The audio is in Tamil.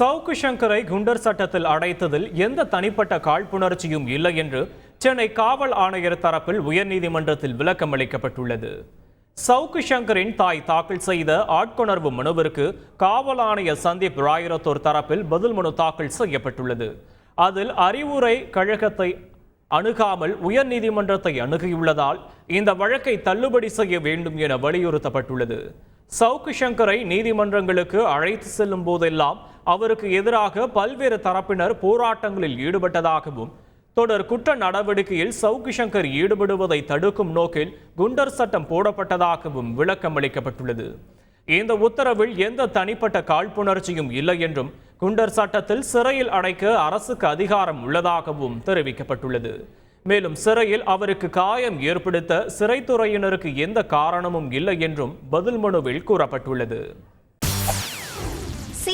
சவுக்கு சங்கரை குண்டர் சட்டத்தில் அடைத்ததில் எந்த தனிப்பட்ட காழ்ப்புணர்ச்சியும் இல்லை என்று சென்னை காவல் ஆணையர் தரப்பில் உயர்நீதிமன்றத்தில் விளக்கம் அளிக்கப்பட்டுள்ளது. சவுக்கு சங்கரின் தாய் தாக்கல் செய்த ஆட்கொணர்வு மனுவிற்கு காவல் ஆணையர் சந்தீப் ராயரத்தோர் தரப்பில் பதில் மனு தாக்கல் செய்யப்பட்டுள்ளது. அதில் அறிவுரை கழகத்தை அணுகாமல் உயர்நீதிமன்றத்தை அணுகியுள்ளதால் இந்த வழக்கை தள்ளுபடி செய்ய வேண்டும் என வலியுறுத்தப்பட்டுள்ளது. சவுக்கு சங்கரை நீதிமன்றங்களுக்கு அழைத்து செல்லும் போதெல்லாம் அவருக்கு எதிராக பல்வேறு தரப்பினர் போராட்டங்களில் ஈடுபட்டதாகவும் தொடர் குற்ற நடவடிக்கையில் சவுகி சங்கர் ஈடுபடுவதை தடுக்கும் நோக்கில் குண்டர் சட்டம் போடப்பட்டதாகவும் விளக்கம் அளிக்கப்பட்டுள்ளது. இந்த உத்தரவில் எந்த தனிப்பட்ட காழ்ப்புணர்ச்சியும் இல்லை என்றும் குண்டர் சட்டத்தில் சிறையில் அடைக்க அரசுக்கு அதிகாரம் உள்ளதாகவும் தெரிவிக்கப்பட்டுள்ளது. மேலும் சிறையில் அவருக்கு காயம் ஏற்படுத்த சிறைத்துறையினருக்கு எந்த காரணமும் இல்லை என்றும் பதில் மனுவில் கூறப்பட்டுள்ளது.